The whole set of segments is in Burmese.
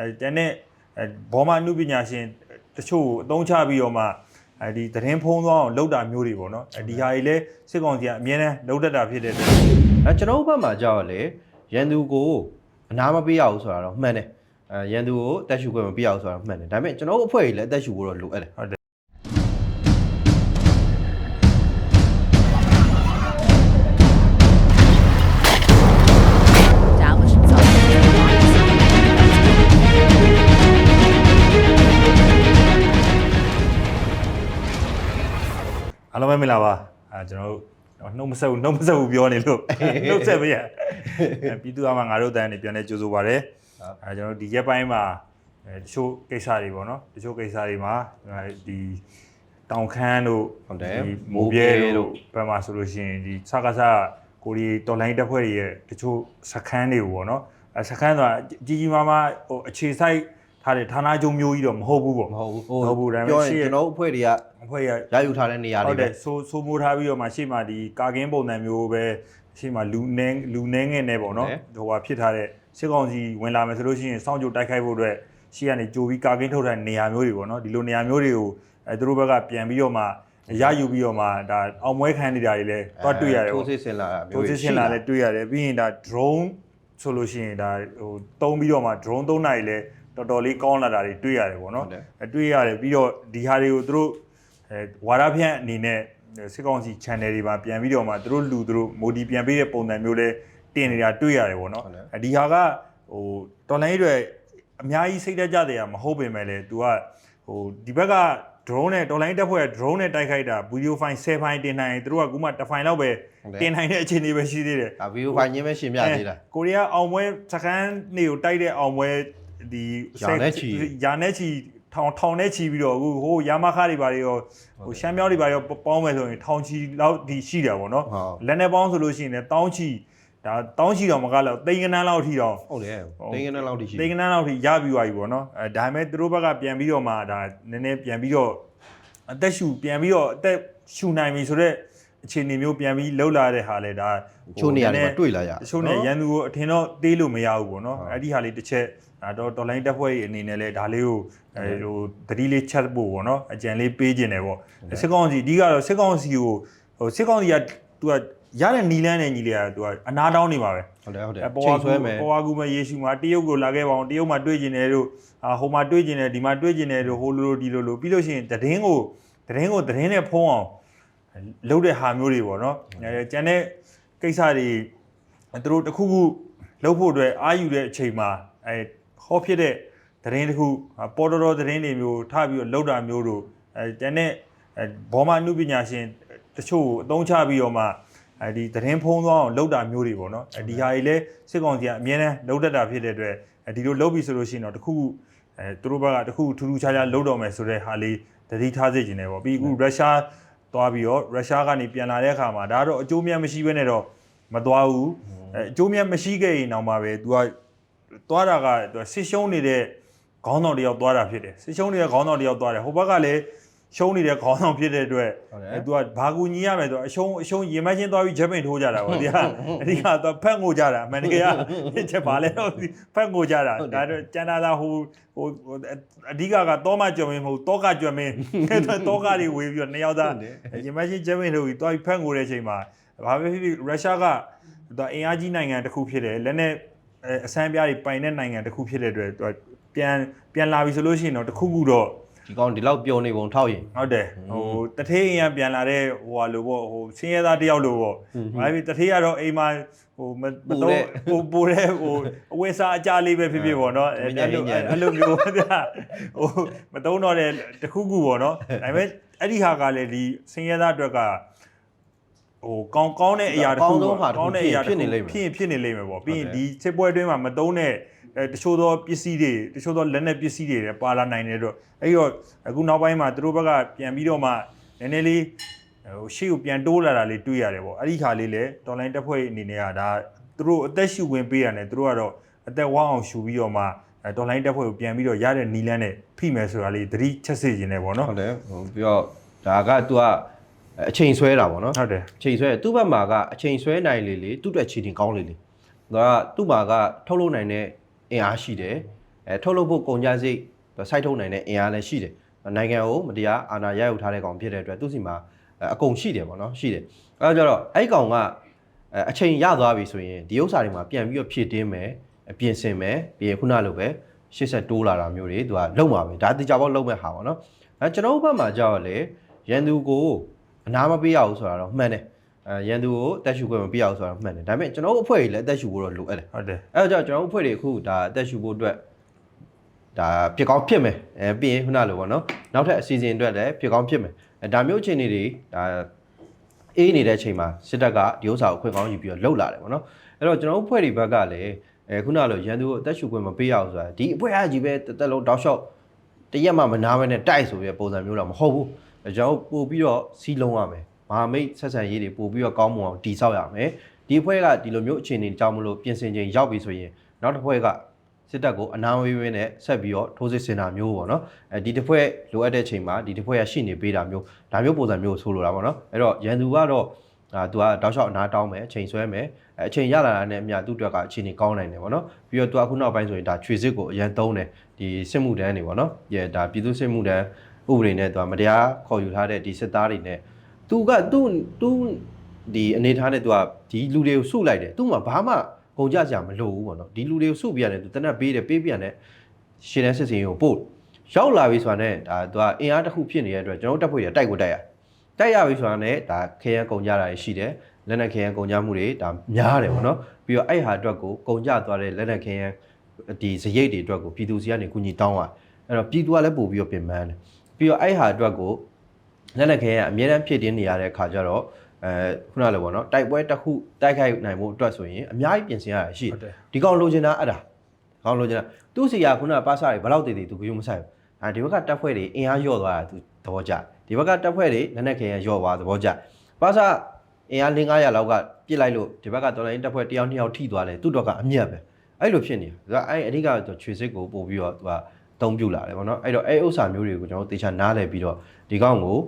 အဲတန်တဲ့အဲဘောမအမှုပညာရှင်တချို့ကိုအသုံးချပြီးတော့မှအဲဒီသတင်းဖုံးသွားအောင်လုပ်တာမျိုးတွေပေါ့နော်အဲဒီဟာကြီးလဲစစ်ကောင်စီကအမြဲတမ်းလုပ်တတ်တာဖြစ်တဲ့အတွက်အဲကျွန်တော်တို့ဘက်မှာကြောက်ရလေရန်သူကိုအနာမပေးရဘူးဆိုတာတော့မှန်တယ်အဲရန်သူကိုအသက်ရှူခွင့်မပေးရဘူးဆိုတာတော့မှန်တယ်ဒါပေမဲ့ကျွန်တော်တို့အဖွဲ့ကြီးလည်းအသက်ရှူဖို့တော့လိုအပ်တယ် မင်္ဂလာပါအဲကျွန်တော်တို့နှုတ်မဆက်ဘူးနှုတ်မဆက်ဘူးပြောနေလို့နှုတ်ဆက်ပေးရအဲပြည်သူ့အမငါတို့တန်းနေပြန်နေကြိုးဆိုပါရစေအဲကျွန်တော်တို့ဒီရက်ပိုင်းမှာအဲတချို့ကိစ္စတွေပေါ့နော်တချို့ကိစ္စတွေမှာအဲဒီတောင်ခမ်းတို့ဟုတ်တယ်ဒီမိုးပြဲတို့ဘက်မှာဆိုလို့ရှိရင်ဒီစကားစကိုရီတော်လိုင်းတက်ဖွဲ့တွေရဲ့တချို့စခန်းတွေကိုပေါ့နော်အဲစခန်းဆိုတာကြီးကြီးမားမားဟိုအခြေဆိုင် ထားတဲ့ဌာနချုပ်မျိုးကြီးတော့မဟုတ်ဘူးပေါ့မဟုတ်ဘူးမဟုတ်ဘူးဒါပေမဲ့ပြောရရှေ့င်ကျွန်တော်တို့အဖွဲ့တွေကအဖွဲ့ရရယူထားတဲ့နေရာဟုတွေတ်တပဲယ်ဆိုဆိုမိုးထားပြီးတော့မှရှေ့မှာဒီကာကင်းပုံစံမျိုးပဲရှေ့မှာလူနည်းလူနည်းငယ်နေပေါ့နော်ဟိုဟာဖြစ်ထားတဲ့စစ်ကောင်စီဝင်လာမယ်ဆိုလို့ရှိရင်စောင့်ကြိုတိုက်ခိုက်ဖို့အတွက်ရှေ့ကနေကြိုပြီးကာကင်းထုတ်တဲ့နေရာမျိုးတွေပေါ့နော်ဒီလိုနေရာမျိုးတွေကိုအဲသူတို့ဘက်ကပြန်ပြီးတော့မှရယူပြီးတော့မှဒါအောင်ပွဲခံနေတာတွေလည်းတွားတွေ့ရတယ်ထိုးပေါ့စစ်ဆင်လာတာမျိုးထိုးစစ်ဆင်လာလည်းတွေ့ရတယ်ပြီးရင်ဒါ drone ဆိုလို့ရှိရင်ဒါဟိုတုံးပြီးတော့မှ drone သုံးနိုင်လည်း တော်တော်လေးကောင်းလာတာတွေတွေ့ရတယ်ပေါ့နော်အဲတွေ့ရတယ်ပြီးတော့ဒီဟာတွေကိုသူတို့အဲဝါရဖြန့်အနေနဲ့စစ်ကောင်စီ channel တွေမှာပြန်ပြီးတော့မှသူတို့လူသူတို့မိုဒီပြန်ပေးတဲ့ပုံစံမျိုးလဲတင်နေတာတွေ့ရတယ်ပေါ့နော်အဲဒီဟာကဟိုတော်လိုင်းတွေအများကြီးစိတ်သက်ကြတယ်မဟုတ်ပေမဲ့လေ तू ကဟိုဒီဘက်က drone နဲ့ online တက်ဖွဲ့ drone နဲ့တိုက်ခိုက်တာ video file 10 file တင်နိုင်ရင်သူတို့ကကူမှတစ် file လောက်ပဲတင်နိုင်တဲ့အခြေအနေပဲရှိသေးတယ်ဒါဗီဒီယိုဖိုင်ချင်းပဲရှင်းပြသေးတာကိုရီးယားအောင်ပွဲစကန်နေကိုတိုက်တဲ့အောင်ပွဲ ဒီရာနဲ့ချီယာနဲ့ချီထောင်ထောင်နဲ့ချီပြီးတော့အခုဟိုယာမခတွေဘာတွေရောဟိုရှမ်းမြောက်တွေဘာတွေရောပေါင်းမယ်ဆိုရင်ထောင်ချီလောက်ဒီရှိတယ်ပေါ့နော်ဟုတ်လက်နဲ့ပေါင်းဆိုလို့ရှိရင်လည်းတောင်းချီဒါတောင်းချီတော့မကလောက်တိန်ကနန်းလောက်ထိတော့ဟုတ်တယ်တင်းကနန်းလောက်ထိရှိတိန်ကနန်းလောက်ထိရပြီးသွားပြီပေါ့နော်အဲဒါပေမဲ့သူတို့ဘက်ကပြန်ပြီးတော့မှဒါနည်းနည်းပြန်ပြီးတော့အသက်ရှူပြန်ပြီးတော့အသက်ရှူနိုင်ပြီဆိုတော့အခြေအနေမျိုးပြန်ပြီးလှုပ်လာတဲ့ဟာလဲဒါချိုးနေရတယ်မှာတွေ့လာရတချို့နဲ့ရန်သူကိုအထင်တော့သေးလို့မရဘူးပေါ့နော်အဲ့ဒီဟာလေးတစ်ချက် ဒါတော့တော်လိုင်းတက်ဖွဲ့ရဲ့အနေနဲ့လဲဒါလေးကိုအဲဟိုသတိလေးချက်ဖို့ပေါ့နော်အကြံလေးပေးခြင်းတယ်ပေါ့စစ်ကောင်စီအဓိကတော့စစ်ကောင်စီကိုဟိုစစ်ကောင်စီကသူကရတဲ့နီလန်းနဲ့ညီလေးကသူကအနာတောင်းနေပါပဲဟုတ်တယ်ဟုတ်တယ်အဲပေါ်ချိန်ဝါဆွဲကူမယ်ပေါ်ဝါကူမယေရှုမှာတရုတ်ကိုလာခဲ့ပါအောင်တရုတ်မှာတွေ့ကျင်တယ်တို့အာဟိုမှာတွေ့ကျင်တယ်ဒီမှာတွေ့ကျင်တယ်တို့ဟိုလိုလိုဒီလိုလိုပြီးလို့ရှိရင်တည်င်းကိုတည်င်းကိုတည်င်းနဲ့ဖုံးအောင်လုပ်တဲ့ဟာမျိုးတွေပေါ့နော်အဲကျန်တဲ့ကိစ္စတွေသူတို့တစ်ခုခုလုပ်ဖို့အတွက်အာယူတဲ့အချိန်မှာအဲ ဟောဖြစ်တဲ့တည်င်းတစ်ခုပေါ်တော်တော်တည်င်းတွေမျိုးထပြီးတော့လုပ်တာမျိုးတို့အဲကျန်တဲ့အဲဘောမအမှုပညာရှင်တချို့ကိုအသုံးချပြီးတော့မှအဲဒီသတင်းဖုံးသွားအောင်လုပ်တာမျိုးတွေပေါ့နော်အဲဒီဟာကြီးလဲစစ်ကောင်စီကအမြဲတမ်းလုပ်တတ်တာဖြစ်တဲ့အတွက်အဲဒီလိုလုပ်ပြီဆိုလို့ရှိရင်တော့တခုခုအဲသူတို့ဘက်ကတခုခုထူးထူးခြားခြားလုပ်တော့မယ်ဆိုတဲ့ဟာလေးသတိထားစေချင်တယ်ပေါ့ပြီးအခုရုရှားသွားပြီးတော့ရုရှားကနေပြန်လာတဲ့အခါမှာဒါကတော့အကျိုးမြတ်မရှိဘဲနဲ့တော့မသွားဘူးအဲအကျိုးမြတ်မရှိခဲ့ရင်တော့မှပဲ तू က သွားတာကသူကဆစ်ရှုံးနေတဲ့ခေါင်းဆောင်တယောက်သွားတာဖြစ်တယ်ဆစ်ရှုံးနေတဲ့ခေါင်းဆောင်တယောက်သွားတယ်ဟိုဘက်ကလည်းရှုံးနေတဲ့ခေါင်းဆောင်ဖြစ်တဲ့အတွက်ဟုတ်တယ်အဲ तू ကဘာကူညီရမယ်ဆိုတော့အရှုံးအရှုံးရင်မချင်းသွားပြီးချက်ပင်ထိုးကြတာပေါ့ဒီကအဓိကတော့ဖက်ငိုကြတာအမှန်တကယ်ကချက်ပါလဲတော့ဖက်ငိုကြတာဒါတော့ကျန်တာသာဟိုဟိုဟိုအဓိကကတော့မကြွမင်းမဟုတ်တောကကြွမင်းတောကတွေဝေးပြီးတော့နှစ်ယောက်သားရင်မချင်းချက်ပင်ထိုးပြီးသွားပြီးဖက်ငိုတဲ့အချိန်မှာဘာပဲဖြစ်ဖြစ်ရုရှားကသူအင်အားကြီးနိုင်ငံတစ်ခုဖြစ်တယ်လက်နဲ့ အဆန်းပြားတွေပိုင်တဲ့နိုင်ငံတစ်ခုဖြစ်တဲ့အတွက်သူပြန်ပြန်လာပြီဆိုလို့ရှိရင်တော့တစ်ခုခုတော့ဒီကောင်ဒီလောက်ပျော်နေပုံထောက်ရင်ဟုတ်တယ်ဟိုတထေးအိမ်ကပြန်လာတဲ့ဟိုဟာလိုပေါ့ဟိုဆင်းရဲသားတယောက်လိုပေါ့ဘာဖြစ်တထေးကတော့အိမ်မှာဟိုမမတော့ဟိုပိုတဲ့ဟိုအဝိစာအကြလေးပဲဖြစ်ဖြစ်ပေါ့နော်အဲ့လိုအဲ့လိုမျိုးဗျာဟိုမတုံးတော့တဲ့တခုခုပေါ့နော်ဒါပေမဲ့အဲ့ဒီဟာကလည်းဒီဆင်းရဲသားအတွက်က ဟိုကောင်းကောင်းတဲ့အရာတစ်ခုပေါ့ကောင်းတဲ့အရာဖြစ်ရင်ဖြစ်နေလိမ့်မယ်ပေါ့ပြီးရင်ဒီစစ်ပွဲအတွင်းမှာမတုံးတဲ့အဲတချို့သောပစ္စည်းတွေတချို့သောလက်နက်ပစ္စည်းတွေလည်းပါလာနိုင်တယ်တော့အဲ့တော့အခုနောက်ပိုင်းမှာသူတို့ဘက်ကပြန်ပြီးတော့မှနည်းနည်းလေးဟိုရှေ့ကိုပြန်တိုးလာတာလေးတွေ့ရတယ်ပေါ့အဲ့ဒီခါလေးလည်း online တက်ဖွဲ့အနေနဲ့ကဒါသူတို့အသက်ရှူဝင်ပေးရတယ်သူတို့ကတော့အသက်ဝမ်းအောင်ရှူပြီးတော့မှအဲ online တက်ဖွဲ့ကိုပြန်ပြီးတော့ရတဲ့နီလန်းနဲ့ဖိမယ်ဆိုတာလေးသတိချက်စေခြင်းနဲ့ပေါ့နော်ဟုတ်တယ်ဟိုပြီးတော့ဒါက तू က အချိန်ဆွဲတာပေါ့နော်ဟုတ်တယ်အချိန်ဆွဲသူ့ဘက်မှာကအချိန်ဆွဲနိုင်လေလေသူ့အတွက်ခြေတင်ကောင်းလေလေဒါကသူ့မှာကထုတ်လုပ်နိုင်တဲ့အင်အားရှိတယ်အဲထုတ်လုပ်ဖို့ကုန်ကြစိတ်စိုက်ထုတ်နိုင်တဲ့အင်အားလည်းရှိတယ်နိုင်ငံကိုမတရားအာဏာရယူထားတဲ့ကောင်ဖြစ်တဲ့အတွက်သူစီမှာအကုန်ရှိတယ်ပေါ့နော်ရှိတယ်အဲဒါကြတော့အဲ့ကောင်ကအဲအချိန်ရသွားပြီဆိုရင်ဒီဥစ္စာတွေမှာပြန်ပြီးတော့ဖြည့်တင်းမယ်အပြင်ဆင်မယ်ပြီးရင်ခုနလိုပဲရှေ့ဆက်တိုးလာတာမျိုးတွေသူကလုံမှာပဲဒါတေချာပေါက်လုံမဲ့ဟာပေါ့နော်အဲကျွန်တော်တို့ဘက်မှာကြောက်ရလေရန်သူကို အနာမပေးရဘူးဆိုတာတော့မှန်တယ်အဲရန်သူကိုအသက်ရှူခွင့်မပေးရဘူးဆိုတာတော့မှန်တယ်ဒါပေမဲ့ကျွန်တော်တို့အဖွဲ့ကြီးလည်းအသက်ရှူဖို့တော့လိုအပ်တယ်ဟုတ်တယ်အဲဒါကြောင့်ကျွန်တော်တို့အဖွဲ့တွေအခုဒါအသက်ရှူဖို့အတွက်ဒါဖြစ်ကောင်းဖြစ်မယ်အဲပြီးရင်ခုနလိုပေါ့နော်နောက်ထပ်အစီအစဉ်အတွက်လည်းဖြစ်ကောင်းဖြစ်မယ်အဲဒါမျိုးအခြေအနေတွေဒါအေးနေတဲ့အချိန်မှာစစ်တပ်ကဒီဥစ္စာကိုခွင့်ကောင်းယူပြီးတော့လှုပ်လာတယ်ပေါ့နော်အဲ့တော့ကျွန်တော်တို့ဖွဲ့တွေဘက်ကလည်းအဲခုနကလိုရန်သူကိုအသက်ရှူခွင့်မပေးရအောင်ဆိုတာဒီအဖွဲ့အကြီးပဲတစ်သက်လုံးတောက်လျှောက်တရက်မှမနာဘဲနဲ့တိုက်ဆိုပြီးပုံစံမျိုးတော့မဟုတ်ဘူး အဲကျွန်တော်တို့ပို့ပြီးတော့စီးလုံးရမယ်မဟာမိတ်ဆက်ဆံရေးတွေပို့ပြီးတော့ကောင်းမွန်အောင်တည်ဆောက်ရမယ်ဒီအဖွဲ့ကဒီလိုမျိုးအခြေအနေကြောင့်မလို့ပြင်ဆင်ချိန်ရောက်ပြီဆိုရင်နောက်တစ်ဖွဲ့ကစစ်တပ်ကိုအနာဝေးဝင်းနဲ့ဆက်ပြီးတော့ထိုးစစ်ဆင်တာမျိုးပေါ့နော်အဲဒီတစ်ဖွဲ့လိုအပ်တဲ့ချိန်မှာဒီတစ်ဖွဲ့ရရှိနေပေးတာမျိုးဒါမျိုးပုံစံမျိုးကိုဆိုလိုတာပေါ့နော်အဲ့တော့ရန်သူကတော့အာသူကတောက်လျှောက်အနာတောင်းမယ်အချိန်ဆွဲမယ်အဲအချိန်ရလာတာနဲ့အမျှသူ့အတွက်ကအချိန်ကြီးကောင်းနိုင်တယ်ပေါ့နော်ပြီးတော့သူကအခုနောက်ပိုင်းဆိုရင်ဒါခြွေစစ်ကိုအရန်သုံးတယ်ဒီစစ်မှုတန်းတွေပေါ့နော်ဒီဒါပြည်သူစစ်မှုတန်း ဥပဒေနဲ့သူကမတရားခေါ်ယူထားတဲ့ဒီစစ်သားတွေနဲ့သူကသူ့သူ့ဒီအနေထားနဲ့သူကဒီလူတွေကိုစုလိုက်တယ်သူ့မှာဘာမှကုန်ကြစရာမလိုဘူးပေါ့နော်ဒီလူတွေကိုစုပြရတယ်သူတနက်ပေးတယ်ပေးပြန်တယ်ရှင်းတဲ့စစ်စင်ကိုပို့ရောက်လာပြီဆိုတာနဲ့ဒါသူကအင်အားတစ်ခုဖြစ်နေတဲ့အတွက်ကျွန်တော်တို့တက်ဖို့ရတိုက်ကိုတိုက်ရတိုက်ရပြီဆိုတာနဲ့ဒါခရမ်းကုန်ကြတာတွေရှိတယ်လက်နက်ခရမ်းကုန်ကြမှုတွေဒါများတယ်ပေါ့နော်ပြီးတော့အဲ့ဟာအတွက်ကိုကုန်ကြသွားတဲ့လက်နက်ခရမ်းဒီစရိတ်တွေအတွက်ကိုပြည်သူစီကနေကူညီတောင်းရအဲ့တော့ပြည်သူကလည်းပို့ပြီးတော့ပြင်ပန်းတယ် ပြီးတော့အဲ့ဟာအတွက်ကိုလက်နက်ခရမ်းအများအားဖြည့်တင်းနေရတဲ့အခါကျတော့အဲခုနလိုပေါ့နော်တိုက်ပွဲတစ်ခုတိုက်ခိုက်နိုင်မှုအတွက်ဆိုရင်အများကြီးပြင်ဆင်ရတာရှိဟုတ်တယ်ဒီကောင်လိုချင်တာအဲ့ဒါကောင်လိုချင်တာသူ့စီကခုနကပါစာတွေဘယ်လောက်တည်တည်သူကယူမဆိုင်ဘူးအဲဒီဘက်ကတက်ဖွဲ့တွေအင်အားလျော့သွားတာသူသဘောကျဒီဘက်ကတက်ဖွဲ့တွေလက်နက်ခဲရန်လျော့သွားသဘောကျပါစာအင်အား500လောက်ကပြစ်လိုက်လို့ဒီဘက်ကတော်လိုင်းတက်ဖွဲ့တယောက်နှစ်ယောက်ထိသွားတယ်သူ့တော့ကအမြတ်ပဲအဲ့လိုဖြစ်နေတယ်ဒါအဲ့အဓိကချွေစစ်ကိုပို့ပြီးတော့သူက အသုံးပြုလာတယ်ဗောနော်အဲ့တော့အဲ့ဥစ္စာမျိုးတွေကိုကျွန်တော်တို့တေချာနားလည်ပြီးတော့ဒီကောင်ကို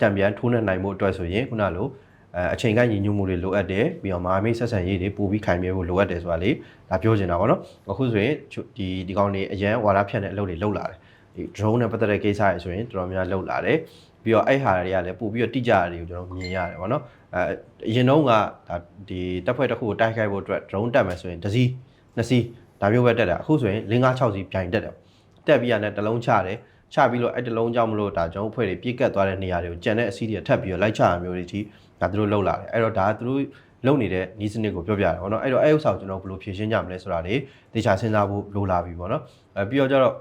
တံပြန်ထိုးနှက်နိုင်မှုအတွက်ဆိုရင်ခုနလိုအဲအချိန်ကညီညွတ်မှုတွေလိုအပ်တယ်ပြီးတော့မဟာမိတ်ဆက်ဆံရေးတွေပို့ပြီးခိုင်မြဲဖို့လိုအပ်တယ်ဆိုတာလေဒါပြောချင်တာဗောနော်အခုဆိုရင်ဒီဒီကောင်တွေအရန်ဝါဒဖြန့်တဲ့အလုပ်တွေလုပ်လာတယ်ဒီ drone နဲ့ပတ်သက်တဲ့ကိစ္စတွေဆိုရင်တော်တော်များလုပ်လာတယ်ပြီးတော့အဲ့ဟာတွေကလည်းပို့ပြီးတော့တိကျတာတွေကိုကျွန်တော်မြင်ရတယ်ဗောနော်အဲအရင်တော့ကဒါဒီတပ်ဖွဲ့တစ်ခုကိုတိုက်ခိုက်ဖို့အတွက် drone တက်မယ်ဆိုရင်တစ်စီးနှစ်စီးဒါမျိုးပဲတက်တာအခုဆိုရင်5 6 6စီးပြိုင်တက်တယ် တက်ပြီးရတဲ့တစ်လုံးချတယ်ချပြီးတော့အဲ့တစ်လုံးကြောင့်မလို့ဒါကျွန်တော်ဖွဲ့တွေပြည့်ကတ်သွားတဲ့နေရာတွေကိုကြံတဲ့အစီးတွေထပ်ပြီးတော့လိုက်ချရမျိုးတွေကြီးဒါသူတို့လှုပ်လာတယ်အဲ့တော့ဒါသူတို့လုံနေတဲ့နီးစနစ်ကိုပြောပြတယ်ဗောနော်အဲ့တော့အဲ့ဥစ္စာကိုကျွန်တော်ဘယ်လိုဖြည့်ရှင်းကြမလဲဆိုတာလေတေချာစဉ်းစားဖို့လိုလာပြီဗောနော်အဲပြီးတော့ကျတော့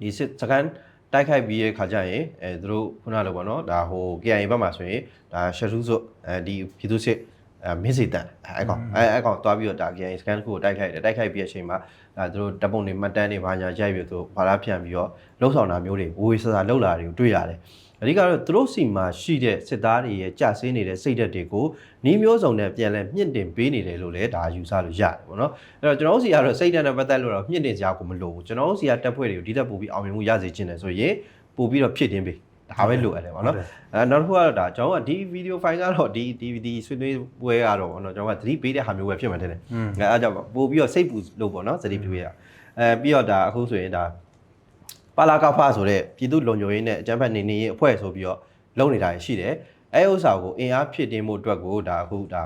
ဒီစစ်စကန်တိုက်ခိုက်ပြီးရဲ့ခါကျရင်အဲသူတို့ခုနလိုပေါ့နော်ဒါဟို KIA ဘက်မှာဆိုရင်ဒါရှယ်ထူးဆိုအဲဒီပြည်သူစစ် အဲမင်းစီတန်အဲကောင်အဲအဲကောင်တွားပြီးတော့ဒါ KIA scan တစ်ခုကိုတိုက်ခိုက်တယ်တိုက်ခိုက်ပြီးတဲ့အချိန်မှာဒါသူတို့တပ်ပုံတွေမှတ်တမ်းတွေဘာညာရိုက်ပြီးတော့ဘာလာဖြန့်ပြီးတော့လှုပ်ဆောင်တာမျိုးတွေဝေဆဆာလှုပ်လာတွေကိုတွေ့ရတယ်အဓိကတော့သူတို့စီမှာရှိတဲ့စစ်သားတွေရဲ့ကြာဆင်းနေတဲ့စိတ်ဓာတ်တွေကိုနှီးမျိုးစုံနဲ့ပြန်လဲမြင့်တင်ပေးနေတယ်လို့လည်းဒါယူဆလို့ရတယ်ပေါ့နော်အဲ့တော့ကျွန်တော်တို့စီကတော့စိတ်ဓာတ်နဲ့ပတ်သက်လို့တော့မြင့်တင်စရာကိုမလိုဘူးကျွန်တော်တို့စီကတက်ဖွဲ့တွေကိုဒီတက်ပို့ပြီးအောင်မြင်မှုရစေချင်တယ်ဆိုရင်ပို့ပြီးတော့ဖြစ်တင်းပေး ဒါပဲလိုအပ်တယ်ပေါ့နော်အဲနောက်တစ်ခုကတော့ဒါကျွန်တော်ကဒီဗီဒီယိုဖိုင်ကတော့ဒီ DVD ဆွေးနွေးပွဲကတော့ပေါ့နော်ကျွန်တော်ကသတိပေးတဲ့ဟာမျိုးပဲဖြစ်မှတယ်တဲ့อืมအဲအားကြောင့်ပို့ပြီးတော့စိတ်ပူလို့ပေါ့နော်သတိပြုရအဲပြီးတော့ဒါအခုဆိုရင်ဒါပါလာကဖဆိုတဲ့ပြည်သူလုံခြုံရေးနဲ့အကြမ်းဖက်နေနေရေးအဖွဲ့ဆိုပြီးတော့လုပ်နေတာရှိတယ်အဲဥစ္စာကိုအင်အားဖြစ်တင်မှုအတွက်ကိုဒါအခုဒါ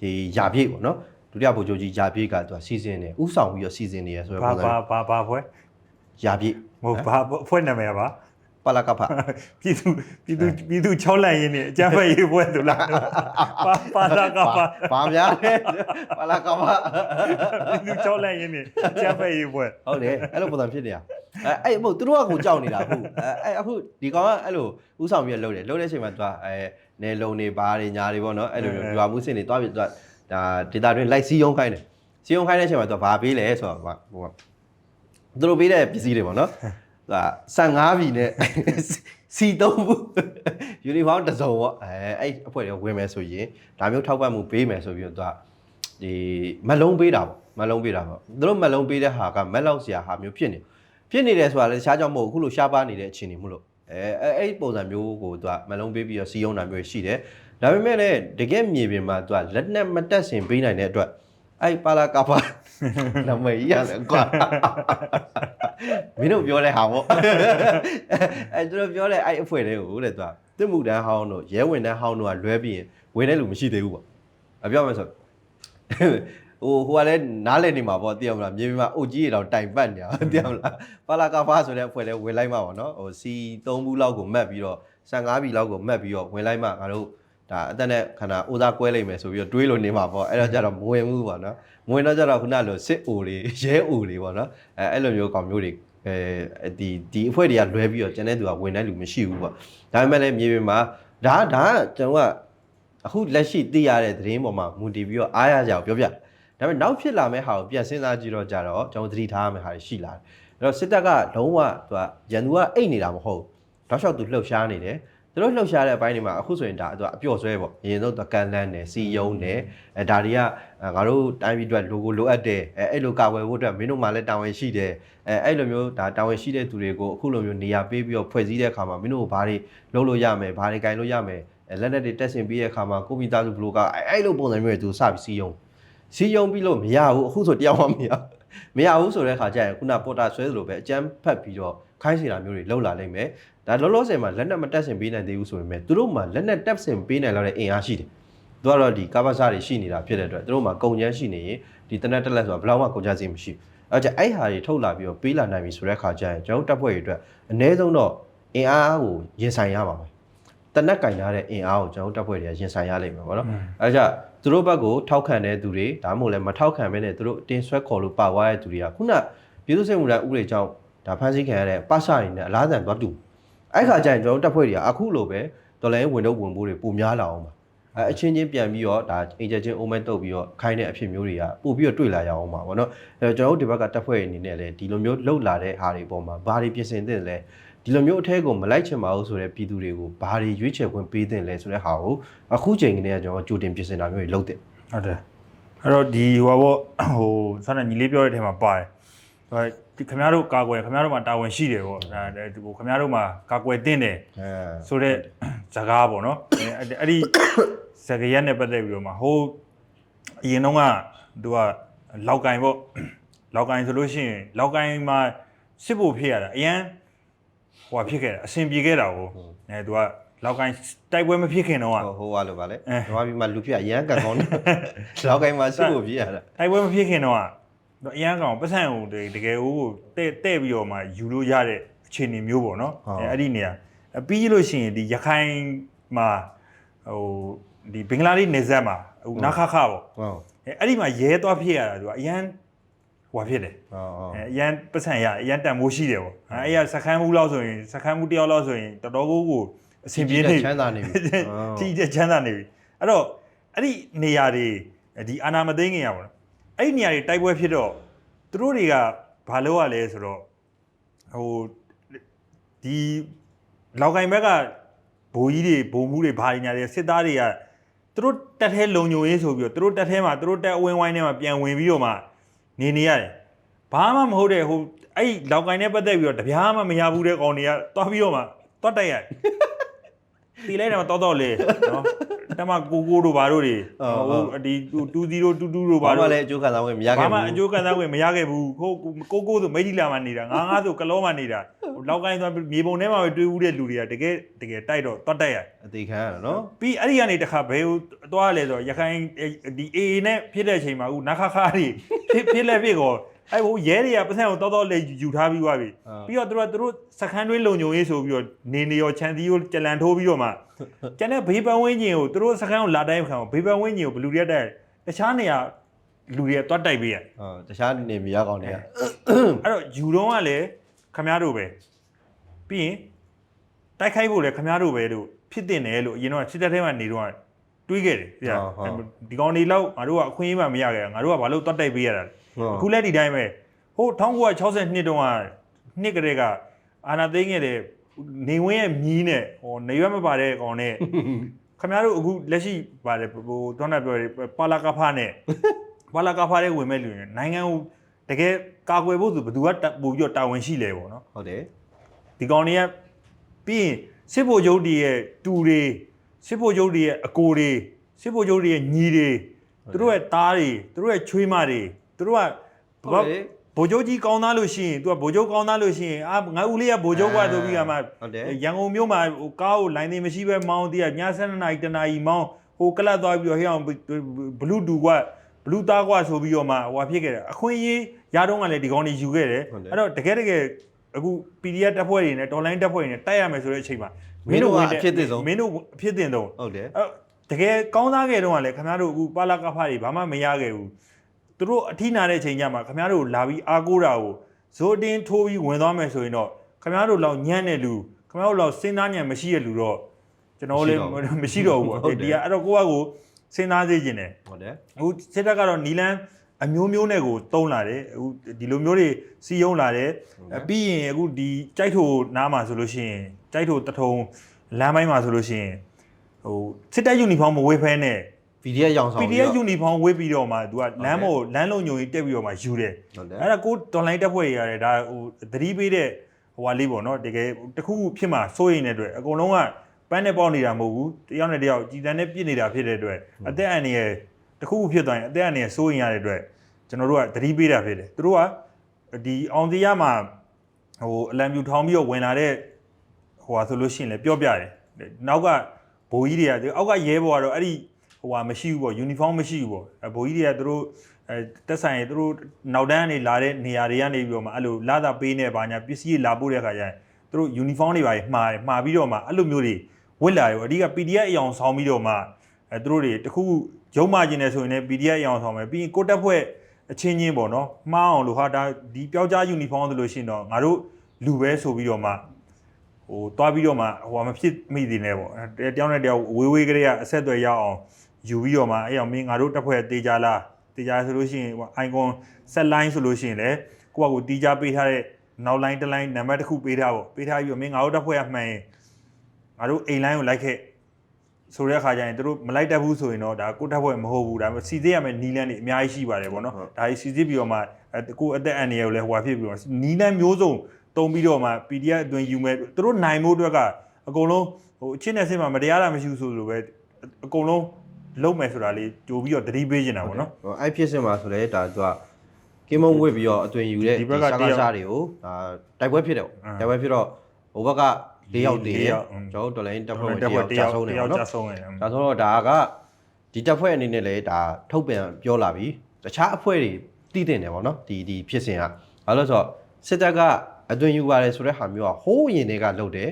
ဒီယာပြည့်ပေါ့နော်ဒုတိယဗိုလ်ချုပ်ကြီးယာပြည့်ကသူကစီစဉ်နေဥဆောင်ပြီးတော့စီစဉ်နေရဆိုတော့ဘာပုံစံဘာဘာဘာဖွဲယာပြည့်ဟိုဘာဖွဲ့နာမည်ကဘာ ပါလာကဖပြည်သူပြည်သူပြည်သူ6လန့်ရင်းနေအကြမ်းဖက်ရေးပွဲသူလားပါပါလာကပါဘာများလဲပါလာကဖပြည်သူ6လန့်ရင်းနေအကြမ်းဖက်ရေးပွဲဟုတ်တယ်အဲ့လိုပုံစံဖြစ်နေတာအဲအဲ့မဟုတ်သူတို့ကကိုကြောက်နေတာအခုအဲအဲ့အခုဒီကောင်ကအဲ့လိုဥဆောင်ပြီးလှုပ်တယ်လှုပ်တဲ့အချိန်မှာသူကအဲနေလုံနေဘာတွေညာတွေပေါ့နော်အဲ့လိုမျိုးရွာမှုစင်တွေတွားပြီးသူကဒါဒေတာတွင်လိုက်စီးယုံခိုင်းတယ်စီးယုံခိုင်းတဲ့အချိန်မှာသူကဘာပေးလဲဆိုတော့ဟိုကသူတို့ပေးတဲ့ပစ္စည်းတွေပေါ့နော် သူက15ပြီနဲ့စီသုံးဘူးယူနီဖောင်းတစ်စုံပေါ့အဲအဲ့အဖွဲ့တွေဝင်မယ်ဆိုရင်ဒါမျိုးထောက်ပံ့မှုပေးမယ်ဆိုပြီးတော့သူကဒီမက်လုံးပေးတာပေါ့မက်လုံးပေးတာပေါ့သူတို့မက်လုံးပေးတဲ့ဟာကမက်လောက်စရာဟာမျိုးဖြစ်နေဖြစ်နေတယ်ဆိုတာလည်းတခြားကြောင့်မဟုတ်ဘူးအခုလိုရှားပါနေတဲ့အခြေအနေမို့လို့အဲအဲအဲ့ပုံစံမျိုးကိုသူကမက်လုံးပေးပြီးတော့စီယုံတာမျိုးရှိတယ်ဒါပေမဲ့လည်းတကယ်မြေပြင်မှာသူကလက်နက်မတက်ဆင်ပေးနိုင်တဲ့အတွက်အဲ့ပါလာကာပါနမိတ်ရတယ်ကွာ မင်းတို့ပြောတဲ့ဟာပေါ့အဲသူတို့ပြောတဲ့အဲ့အဖွဲ့တွေကိုတဲ့သူကတစ်မှုတန်းဟောင်းတို့ရဲဝင်တန်းဟောင်းတို့ကလွဲပြီးရင်ဝင်တဲ့လူမရှိသေးဘူးပေါ့အပြောမယ်ဆိုဟိုဟိုကလည်းနားလည်နေမှာပေါ့သိရမလားမြေပြင်မှာအုတ်ကြီးတွေတော့တိုင်ပတ်နေတာသိရမလားပါလာကာဖာဆိုတဲ့အဖွဲ့လည်းဝင်လိုက်မှာပေါ့နော်ဟိုစီ3ဘူးလောက်ကိုမှတ်ပြီးတော့15ပြီလောက်ကိုမှတ်ပြီးတော့ဝင်လိုက်မှာငါတို့ ဒါအသက်နဲ့ခန္ဓာအိုးသားကွဲလိုက်မယ်ဆိုပြီးတော့တွေးလို့နေမှာပေါ့အဲ့တော့ကြတော့မဝင်ဘူးပေါ့နော်မဝင်တော့ကြတော့ခုနလိုစစ်အိုတွေရဲအိုတွေပေါ့နော်အဲအဲ့လိုမျိုးကောင်မျိုးတွေအဲဒီဒီအဖွဲ့တွေကလွဲပြီးတော့ကျန်တဲ့သူကဝင်တဲ့လူမရှိဘူးပေါ့ဒါပေမဲ့လည်းမြေပြင်မှာဒါဒါကကျွန်တော်ကအခုလက်ရှိသိရတဲ့သတင်းပေါ်မှာမူတည်ပြီးတော့အားရကြအောင်ပြောပြဒါပေမဲ့နောက်ဖြစ်လာမယ့်ဟာကိုပြန်စဉ်းစားကြည့်တော့ကြတော့ကျွန်တော်သတိထားရမယ့်ဟာတွေရှိလာတယ်အဲ့တော့စစ်တပ်ကလုံးဝသူကရန်သူကအိတ်နေတာမဟုတ်ဘူးတောက်လျှောက်သူလှုပ်ရှားနေတယ် သူတို့လှုပ်ရှားတဲ့အပိုင်းတွေမှာအခုဆိုရင်ဒါသူကအပျော့ဆွဲပေါ့အရင်ဆုံးသူကန်လန်းတယ်စီယုံတယ်အဲဒါတွေကအဲငါတို့တိုင်းပြည်အတွက် logo လိုအပ်တယ်အဲအဲ့လိုကာကွယ်ဖို့အတွက်မင်းတို့မှလည်းတာဝန်ရှိတယ်အဲအဲ့လိုမျိုးဒါတာဝန်ရှိတဲ့သူတွေကိုအခုလိုမျိုးနေရာပေးပြီးတော့ဖွဲ့စည်းတဲ့အခါမှာမင်းတို့ဘာတွေလုပ်လို့ရမယ်ဘာတွေကင်လို့ရမယ်အဲလက်နက်တွေတက်ဆင်ပြီးတဲ့အခါမှာကိုမိသားစုဘလိုကအဲအဲ့လိုပုံစံမျိုးတွေသူစပြီးစီယုံစီယုံပြီးလို့မရဘူးအခုဆိုတရားမှမရ မရဘူးဆိုတဲ့ခါကျရင်ခုနပေါ်တာဆွဲသလိုပဲအကျန်းဖတ်ပြီးတော့ခိုင်းစီတာမျိုးတွေလောက်လာနိုင်မယ်ဒါလောလောဆယ်မှာလက်နက်မတက်ဆင်ပေးနိုင်သေးဘူးဆိုပေမဲ့သူတို့မှာလက်နက်တက်ဆင်ပေးနိုင်လောက်တဲ့အင်အားရှိတယ်သူကတော့ဒီကာဘာစာတွေရှိနေတာဖြစ်တဲ့အတွက်သူတို့မှာကုန်ကျန်းရှိနေရင်ဒီတနက်တက်လက်ဆိုတာဘယ်တော့မှကုန်ကျန်းစီမရှိဘူးအဲကြအဲ့ဟာတွေထုတ်လာပြီးတော့ပေးလာနိုင်ပြီဆိုတဲ့ခါကျရင်ကျွန်တော်တို့တပ်ဖွဲ့တွေအတွက်အ ਨੇ ဆုံးတော့အင်အားကိုရင်ဆိုင်ရပါမယ်တနက်ကင်ထားတဲ့အင်အားကိုကျွန်တော်တို့တပ်ဖွဲ့တွေကရင်ဆိုင်ရလိမ့်မယ်ပေါ့နော်အဲကြ သူတို့ဘက်ကိုထောက်ခံတဲ့သူတွေဒါမှမဟုတ်လည်းမထောက်ခံမဲနဲ့သူတို့အတင်းဆွဲခေါ်လို့ပါသွားတဲ့သူတွေကခုနပြည်သူ့စစ်မှုထမ်းဥပဒေကြောင့်ဒါဖမ်းဆီးခံရတဲ့ပစတွေနဲ့အလားတန်သွားတူအဲ့ခါကျရင်ကျွန်တော်တို့တပ်ဖွဲ့တွေကအခုလိုပဲတော်လိုင်းဝင်တော့ဝင်ဖို့တွေပုံများလာအောင်ပါအဲအချင်းချင်းပြန်ပြီးတော့ဒါအင်ဂျင်ချင်းအိုမဲတုတ်ပြီးတော့ခိုင်းတဲ့အဖြစ်မျိုးတွေကပို့ပြီးတော့တွေ့လာရအောင်ပါဗောနော်အဲကျွန်တော်တို့ဒီဘက်ကတပ်ဖွဲ့အနေနဲ့လည်းဒီလိုမျိုးလှုပ်လာတဲ့ဟာတွေပေါ်မှာဘာတွေပြင်ဆင်သင့်လဲ ဒီလိုမျိုးအထဲကိုမလိုက်ချင်ပါဘူးဆိုတဲ့ပြည်သူတွေကိုဘာတွေရွေးချယ်ခွင့်ပေးသင့်လဲဆိုတဲ့ဟာကိုအခုချိန်ကနေကကျွန်တော်ကြိုတင်ပြင်ဆင်တာမျိုးတွေလုပ်တယ်ဟုတ်တယ်အဲ့တော့ဒီဟိုဘောဟိုဆန္ဒညီလေးပြောတဲ့အထဲမှာပါတယ်ဟိုဒီခင်ဗျားတို့ကာကွယ်ခင်ဗျားတို့မှာတာဝန်ရှိတယ်ပေါ့အဲဟိုခင်ဗျားတို့မှာကာကွယ်တင်တယ်အဲဆိုတော့ဇကားပေါ့နော်အဲ့အဲ့ဒီဇကရက်နဲ့ပတ်သက်ပြီးတော့မှဟိုအရင်တော့ကသူကလောက်ကင်ပေါ့လောက်ကင်ဆိုလို့ရှိရင်လောက်ကင်မှာစစ်ဖို့ဖြစ်ရတာအရန် ဟိုဖြစ်ခဲ့တာအဆင်ပြေခဲ့တာကိုအဲသူကလောက်ကင်တိုက်ပွဲမဖြစ်ခင်တော့ကဟိုဟိုကလိုပါလေအဲဓမ္မပြည်မှာလူပြရမ်းကန်ကောင်းတယ်လောက်ကိုင်းမှာရှိဖို့ပြရတာတိုက်ပွဲမဖြစ်ခင်တော့ကအရန်ကောင်ပတ်စံကိုတကယ်ဟိုတဲ့တဲ့ပြီးတော့မှယူလို့ရတဲ့အခြေအနေမျိုးပေါ့နော်အဲအဲ့ဒီနေရာအပြီးလို့ရှိရင်ဒီရခိုင်မှာဟိုဒီဘင်္ဂလားဒေ့ရှ်နယ်စပ်မှာဟိုနာခခပေါ့ဟုတ်အဲအဲ့ဒီမှာရဲသွားဖြစ်ရတာသူကအရန် ဟိုဖြစ်တယ်ဟုတ်ဟုတ်အဲအရန်ပတ်စံရအရန်တန်မိုးရှိတယ်ပေါ့အဲအဲ့ရစခန်းမှုလောက်ဆိုရင်စခန်းမှုတစ်ယောက်လောက်ဆိုရင်တော်တော်ကိုကိုအဆင်ပြေနေချမ်းသာနေပြီထိတဲ့ချမ်းသာနေပြီအဲ့တော့အဲ့ဒီနေရာတွေဒီအာနာမသိငင်ရပါတော့အဲ့ဒီနေရာတွေတိုက်ပွဲဖြစ်တော့သူတို့တွေကဘာလုပ်ရလဲဆိုတော့ဟိုဒီလောက်ကိုင်ဘက်ကဘိုးကြီးတွေဘုံမှုတွေဘာတွေညာတွေစစ်သားတွေကသူတို့တက်ထဲလုံညုံရေးဆိုပြီးတော့သူတို့တက်ထဲမှာသူတို့တက်အဝင်းဝိုင်းထဲမှာပြန်ဝင်ပြီးတော့မှ နေနေရတယ်ဘာမှမဟုတ်တဲ့ဟိုအဲ့ဒီလောက်ကိုင်နဲ့ပတ်သက်ပြီးတော့တပြားမှမရဘူးတဲ့ကောင်တွေကသွားပြီးတော့မှသွားတိုက်ရတယ် တီလိုက်တယ်မတော်တော့လေနော်တမကိုကိုတို့ဘာတို့တွေဟိုဒီ2022တို့ဘာဘာမှတို့လည်းအကျိုးခံစားဝင်မရခဲ့ဘာဘူးမှအကျိုးခံစားဝင်မရခဲ့ဘူးဟိုကိုကိုဆိုမိတ်ဒီလာမှာနေတာငါငါဆိုကလောမှာနေတာဟိုလောက်ကိုင်းဆိုမြေပုံထဲမှာပဲတွေးဦးတဲ့လူတွေကတကယ်တကယ်တိုက်တော့တွတ်တိုက်ရအသေးခံရတာနော်ပြီးအဲ့ဒီကနေတခါဘယ်ဟိုသွားလဲဆိုတော့ရခိုင်ဒီ AA နဲ့ဖြစ်တဲ့အချိန်မှာအခုနခခတွေဖြစ်ဖြစ်လဲဖြစ်ကော အဲ့ဟိုရဲတွေကပတ်စံကိုတော်တော်လေးယူထားပြီးသွားပြီပြီးတော့သူတို့ကသူတို့စခန်းတွင်းလုံခြုံရေးဆိုပြီးတော့နေနေရောခြံစည်းကိုကြလန်ထိုးပြီးတော့မှကျန်တဲ့ဘေးပန်းဝင်းကျင်ကိုသူတို့စခန်းကိုလာတိုင်းခံဘေးပန်းဝင်းကျင်ကိုဘလူတွေတိုက်တခြားနေရာလူတွေကတွတ်တိုက်ပေးရဟုတ်တခြားနေမရကောင်းနေရအဲ့တော့ယူတော့ကလည်းခမားတို့ပဲပြီးရင်တိုက်ခိုက်ဖို့လည်းခမားတို့ပဲလို့ဖြစ်တင်တယ်လို့အရင်တော့စစ်တပ်ထဲမှာနေတော့တွေးခဲ့တယ်ပြဒီကောင်နေလောက်ငါတို့ကအခွင့်အရေးမှမရခဲ့ငါတို့ကဘာလို့တွတ်တိုက်ပေးရတာ အခုလည်းဒီတိုင်းပဲဟို1962တုန်းကနှစ်ကလေးကအာနာသိန်းခဲ့တဲ့နေဝင်းရဲ့မြီးနဲ့ဟိုနေရွက်မပါတဲ့ကောင်နဲ့ခင်ဗျားတို့အခုလက်ရှိပါတယ်ဟိုတွန်းတာပြောတယ်ပါလာကဖားနဲ့ပါလာကဖားတဲ့ဝင်မဲ့လူတွေနိုင်ငံကိုတကယ်ကာကွယ်ဖို့ဆိုဘယ်သူကပို့ပြီးတော့တာဝန်ရှိလဲပေါ့နော်ဟုတ်တယ်ဒီကောင်တွေကပြီးရင်စစ်ဖို့ချုပ်တွေရဲ့တူတွေစစ်ဖို့ချုပ်တွေရဲ့အကိုတွေစစ်ဖို့ချုပ်တွေရဲ့ညီတွေသူတို့ရဲ့သားတွေသူတို့ရဲ့ချွေးမတွေ သူတို့ကဟုတ်တယ် ဗိုလ်ချုပ်ကြီးကောင်းသားလို့ရှိရင် तू ကဗိုလ်ချုပ်ကောင်းသားလို့ရှိရင်အာငါဦးလေးကဗိုလ်ချုပ်ကဆိုပြီးကမှဟုတ်တယ် ရန်ကုန်မြို့မှာဟိုကားကိုလိုင်းနေမရှိပဲမောင်းတည်းကည7နာရီတနာရီမောင်းဟိုကလပ်သွားပြီးတော့ဟဲ့အောင်ဘလူးတူကဘလူးသားကွာဆိုပြီးတော့မှဟိုဖြစ်ခဲ့တယ်အခွင့်အရေးရတော့ကလည်းဒီကောင်းကြီးယူခဲ့တယ် အဲ့တော့တကယ်တကယ်အခု PDF တက်ဖွဲ့တွေနဲ့ online တက်ဖွဲ့တွေနဲ့တိုက်ရမယ်ဆိုတဲ့အချိန်မှာမင်းတို့အဖြစ်တင်ဆုံး ဟုတ်တယ် အဲ့တကယ်ကောင်းသားခဲ့တော့ကလည်းခင်ဗျားတို့အခုပါလာကဖားတွေဘာမှမရခဲ့ဘူး သူတို့အထီးနာတဲ့အချိန်ကျမှခင်ဗျားတို့လာပြီးအားကိုးတာကိုဇိုးတင်းထိုးပြီးဝင်သွားမယ်ဆိုရင်တော့ခင်ဗျားတို့လောက်ညံ့တဲ့လူခင်ဗျားတို့လောက်စဉ်းစားညံ့မရှိတဲ့လူတော့ကျွန်တော်လည်းမရှိတော့ဘူးပေါ့ဒီကအဲ့တော့ကိုယ့်အကိုစဉ်းစားစေခြင်းတယ်ဟုတ်တယ်အခုစစ်တပ်ကတော့နီလန်းအမျိုးမျိုးနဲ့ကိုတုံးလာတယ်အခုဒီလိုမျိုးတွေစီယုံလာတယ်အပြီးရင်အခုဒီကြိုက်ထိုနားမှာဆိုလို့ရှိရင်ကြိုက်ထိုတထုံလမ်းပိုင်းမှာဆိုလို့ရှိရင်ဟိုစစ်တပ်ယူနီဖောင်းမဝေးဖဲနဲ့ PDF ရောင်ဆောင် PDF ယူနီဖောင်းဝေးပြီးတော့မှ तू ကလမ်းပေါ်လမ်းလုံးညုံကြီးတက်ပြီးတော့မှယူတယ်ဟုတ်တယ်အဲ့ဒါကိုဒေါ်လာတက်ဖွဲ့ရရတယ်ဒါဟိုသတိပေးတဲ့ဟိုဟာလေးပေါ့နော်တကယ်တစ်ခုခုဖြစ်မှာစိုးရိမ်နေတဲ့အတွက်အကုန်လုံးကပန်းနဲ့ပေါက်နေတာမဟုတ်ဘူးတယောက်နဲ့တယောက်ကြည်တန်းနဲ့ပြစ်နေတာဖြစ်တဲ့အတွက်အသက်အန္တရာယ်တစ်ခုခုဖြစ်သွားရင်အသက်အန္တရာယ်စိုးရိမ်ရတဲ့အတွက်ကျွန်တော်တို့ကသတိပေးတာဖြစ်တယ်သူတို့ကဒီအောင်တရားမှာဟိုအလံပြူထောင်းပြီးတော့ဝင်လာတဲ့ဟိုဟာဆိုလို့ရှိရင်လည်းပြောပြတယ်နောက်ကဘိုးကြီးတွေကအောက်ကရဲဘော်ကတော့အဲ့ဒီ ဟိုဟာမရှိဘူးပေါ့ယူနီဖောင်းမရှိဘူးပေါ့အဲဘိုးကြီးတွေကသူတို့အဲတက်ဆိုင်ရင်သူတို့နောက်တန်းကနေလာတဲ့နေရာတွေကနေပြီးတော့မှအဲ့လိုလာတာပေးနေပါညာပစ္စည်းတွေလာပို့တဲ့ခါကျရင်သူတို့ယူနီဖောင်းတွေပါမှားတယ်မှားပြီးတော့မှအဲ့လိုမျိုးတွေဝစ်လာတယ်ပေါ့အဓိက PDF အယောင်ဆောင်ပြီးတော့မှအဲသူတို့တွေတခုခုရုံးမကျင်နေဆိုရင်လည်း PDF အယောင်ဆောင်မယ်ပြီးရင်ကိုတက်ဖွဲ့အချင်းချင်းပေါ့နော်မှားအောင်လို့ဟာဒါဒီပျောက်ကြားယူနီဖောင်းဆိုလို့ရှိရင်တော့ငါတို့လူပဲဆိုပြီးတော့မှဟိုတွားပြီးတော့မှဟိုမဖြစ်မိသေးနဲ့ပေါ့အဲတယောက်နဲ့တယောက်ဝေးဝေးကလေးကအဆက်အသွယ်ရအောင် ယူပြီးတော့မှအဲ့အောင်မင်းငါတို့တက်ဖွဲ့တေးကြလားတေချာဆိုလို့ရှိရင်ဟို icon set line ဆိုလို့ရှိရင်လည်းကိုယ့်အကိုတီးကြပေးထားတဲ့နောက် line တစ် line နံပါတ်တစ်ခုပေးထားပေါ့ပေးထားပြီးတော့မင်းငါတို့တက်ဖွဲ့ရမှန်ရင်ငါတို့အိမ် line ကိုလိုက်ခဲ့ဆိုတဲ့အခါကျရင်တို့မလိုက်တတ်ဘူးဆိုရင်တော့ဒါကိုတက်ဖွဲ့မဟုတ်ဘူးဒါပေမဲ့စီစစ်ရမယ့်နီလန်းတွေအများကြီးရှိပါတယ်ပေါ့နော်ဒါကြီးစီစစ်ပြီးတော့မှအဲကိုအသက်အန္တရာယ်ကိုလည်းဟိုဟာဖြစ်ပြီးတော့နီလန်းမျိုးစုံတုံးပြီးတော့မှ PDF အတွင်းယူမဲ့တို့နိုင်မှုအတွက်ကအကုန်လုံးဟိုအချင်းနဲ့ဆင်းမှာမတရားတာမရှိဘူးဆိုလိုပဲအကုန်လုံး လုံးမယ်ဆိုတာလေးကြိုပြီးတော့တတိပေးနေတာပေါ့နော်ဟိုအဲ့ဖြစ်စင်မှာဆိုလဲဒါသူကကင်းမုံဝစ်ပြီးတော့အသွင်ယူတဲ့ဒီဘက်ကရှာတစ်ကယောက်စားတွေကိုဒါတိုက်ပွဲဖြစ်တယ်ပေါ့အင်းတိုက်ပွဲဖြစ်တော့ဟိုဘက်က၄ယောက်တည်လေးတယ်ယောက်အင်းကျွန်တော်တို့တော်လိုင်းတပ်ဖွဲ့ဝင်တက်တဖွဲ့ယောက်တကြာယောက်ဆုံးတယ်တယောက်ပေါ့နော်ကြာဆုံးတယ်ဒါဆိုတော့ဒါကဒီတပ်ဖွဲ့အနေနဲ့လည်းဒါထုတ်ပြန်ပြောလာပြီတခြားအဖွဲ့တွေတည်တင်တယ်ပေါ့နော်ဒီဒီဖြစ်စဉ်ကဘာလို့လဲဆိုတော့စစ်တပ်ကအသွင်ယူပါတယ်ဆိုတဲ့ဟာမျိုးကဟိုးရင်တွေကလုပ်တယ်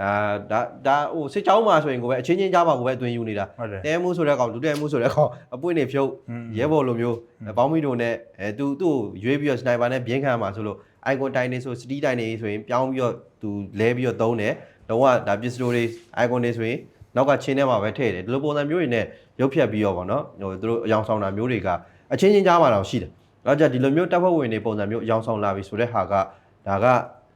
အာဒါဒါဟိုစစ်ကြောင်းမှာဆိုရင်ကိုပဲအချင်းချင်းကြားမှာကိုပဲအသွင်ယူနေတာဟုတ်တယ်တဲမှုဆိုတဲ့ကောင်ဒုတဲမှုဆိုတဲ့ကောင်အပွင့်နေဖြုတ်อืมရဲဘော်လိုမျိုးဘောင်းမီတို့နဲ့အဲသူသူ့ကိုရွေးပြီးတော့စနိုက်ပါနဲ့ပြင်းခံမှာဆိုလို့ icon တိုင်နေဆိုစတီးတိုင်နေဆိုရင်ပြောင်းပြီးတော့သူလဲပြီးတော့သုံးတယ်တော့ကဒါပစ္စတိုတွေ icon တွေဆိုရင်နောက်ကချင်းထဲမှာပဲထည့်တယ်ဒီလိုပုံစံမျိုးတွေနဲ့ရုပ်ဖြတ်ပြီးတော့ဗောနော်ဟိုသူတို့အယောင်ဆောင်တာမျိုးတွေကအချင်းချင်းကြားမှာတော့ရှိတယ်တော့ကြဒီလိုမျိုးတပ်ဖွဲ့ဝင်တွေပုံစံမျိုးအယောင်ဆောင်လာပြီဆိုတဲ့ဟာကဒါက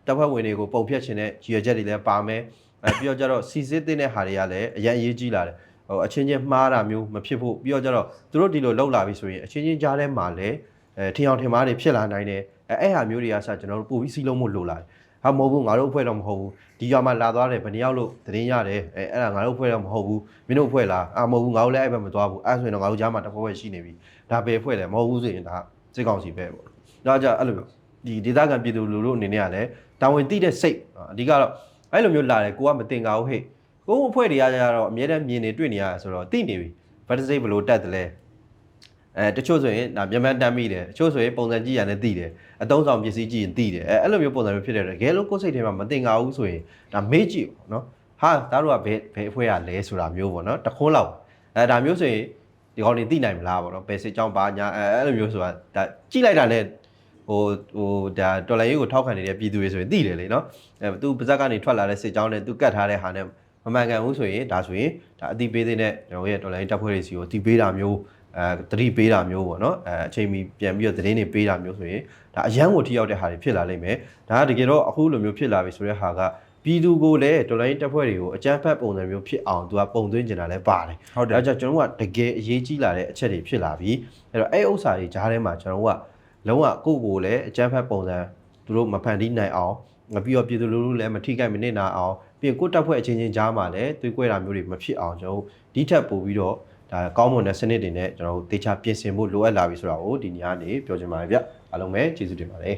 တပ်ဖွဲ့ဝင်တွေကိုပုံဖြတ်ခြင်းနဲ့ရည်ရွယ်ချက်တွေလည်းပါမယ်အဲပြီးတော့ကြတော့စီစစ်တဲ့ဟာတွေကလည်းအရင်အရေးကြီးလာတယ်ဟိုအချင်းချင်းမှားတာမျိုးမဖြစ်ဖို့ပြီးတော့ကျတော့သူတို့ဒီလိုလောက်လာပြီဆိုရင်အချင်းချင်းကြားထဲမှာလည်းအဲထင်အောင်ထင်မှားတွေဖြစ်လာနိုင်တယ်အဲအဲ့ဟာမျိုးတွေကစကျွန်တော်တို့ပို့ပြီးစီးလုံးမှုလိုလာတယ်ဟာမဟုတ်ဘူးငါတို့အဖွဲ့တော့မဟုတ်ဘူးဒီရွာမှာလာသွားတယ်ဘယ်နှယောက်လို့တရင်ရတယ်အဲအဲ့ဒါငါတို့အဖွဲ့တော့မဟုတ်ဘူးမင်းတို့အဖွဲ့လားအာမဟုတ်ဘူးငါတို့လည်းအဲ့ဘက်မသွားဘူးအဲ့ဆိုရင်တော့ငါတို့ကြားမှာတစ်ဖွဲ့ဖွဲ့ရှိနေပြီဒါပဲအဖွဲ့တယ်မဟုတ်ဘူးဆိုရင်ဒါစစ်ကောင်စီပဲပေါ့ဒါကြအဲ့လိုမျိုး ဒီဒေသခံပြည်သူလူထုအနေနဲ့ကလည်းတာဝန်သိတဲ့စိတ်အဓိကတော့အဲ့လိုမျိုးလာတယ်ကိုကမတင်ကားဘူးဟဲ့ကိုယ်အဖွဲ့တွေကကြတော့အများတန်းမြင်နေတွေ့နေရဆိုတော့သိနေပြီဘတ်တစိတ်ဘလို့တက်တယ်လဲအဲတချို့ဆိုရင်ဒါမြန်မာတမ်းမိတယ်တချို့ဆိုရင်ပုံစံကြည့်ရနဲ့သိတယ်အတုံးဆောင်ပစ္စည်းကြည့်ရင်သိတယ်အဲအဲ့လိုမျိုးပုံစံမျိုးဖြစ်တယ်တကယ်လို့ကိုယ်စိတ်ထဲမှာမတင်ကြဘူးဆိုရင်ဒါမေ့ကြည့်ပေါ့နော်ဟာဒါတို့ကဘယ်ဘယ်အဖွဲ့ကလဲဆိုတာမျိုးပေါ့နော်တခွန်းလောက်အဲဒါမျိုးဆိုရင်ဒီကောင်တွေသိနိုင်မလားပေါ့နော်ဘယ်စစ်ကြောင်းပါညာအဲအဲ့လိုမျိုးဆိုတာဒါကြည့်လိုက်တာနဲ့ ဟိုဟိုဒါတော်လိုင်းရေးကိုထောက်ခံနေတဲ့ပြည်သူတွေဆိုရင်သိတယ်လေနော်အဲသူပါဇက်ကနေထွက်လာတဲ့စစ်ကြောင်းနဲ့သူကတ်ထားတဲ့ဟာနဲ့မမှန်ကန်ဘူးဆိုရင်ဒါဆိုရင်ဒါအတိပေးတဲ့နဲ့ကျွန်တော်ရဲ့ online တက်ဖွဲ့တွေစီကိုအတိပေးတာမျိုးအဲတတိပေးတာမျိုးပေါ့နော်အဲအချိန်မီပြန်ပြီးတော့သတင်းတွေပေးတာမျိုးဆိုရင်ဒါအရန်ကိုထိရောက်တဲ့ဟာတွေဖြစ်လာလိမ့်မယ်ဒါကတကယ်တော့အခုလိုမျိုးဖြစ်လာပြီဆိုတဲ့ဟာကပြည်သူကိုလည်း online တက်ဖွဲ့တွေကိုအကြမ်းဖက်ပုံစံမျိုးဖြစ်အောင်သူကပုံသွင်းနေတာလည်းပါတယ်ဟုတ်တယ်ဒါကြောင့်ကျွန်တော်တို့ကတကယ်အရေးကြီးလာတဲ့အချက်တွေဖြစ်လာပြီအဲ့တော့အဲ့ဥစ္စာတွေကြားထဲမှာကျွန်တော်တို့က လုံးဝကိုယ့်ကိုယ်လည်းအကြမ်းဖက်ပုံစံသူတို့မဖန်တီးနိုင်အောင်ငါပြီးတော့ပြည်သူလူထုလည်းမထိခိုက်မနစ်နာအောင်ပြီးရင်ကိုယ့်တပ်ဖွဲ့အချင်းချင်းကြားမှာလည်းသွေးကွဲတာမျိုးတွေမဖြစ်အောင်ကျွန်တော်တို့ဒီထက်ပိုပြီးတော့ဒါကောင်းမွန်တဲ့စနစ်တွေနဲ့ကျွန်တော်တို့တေချာပြင်ဆင်ဖို့လိုအပ်လာပြီဆိုတာကိုဒီနေရာကနေပြောချင်ပါတယ်ဗျအားလုံးပဲကျေးဇူးတင်ပါတယ်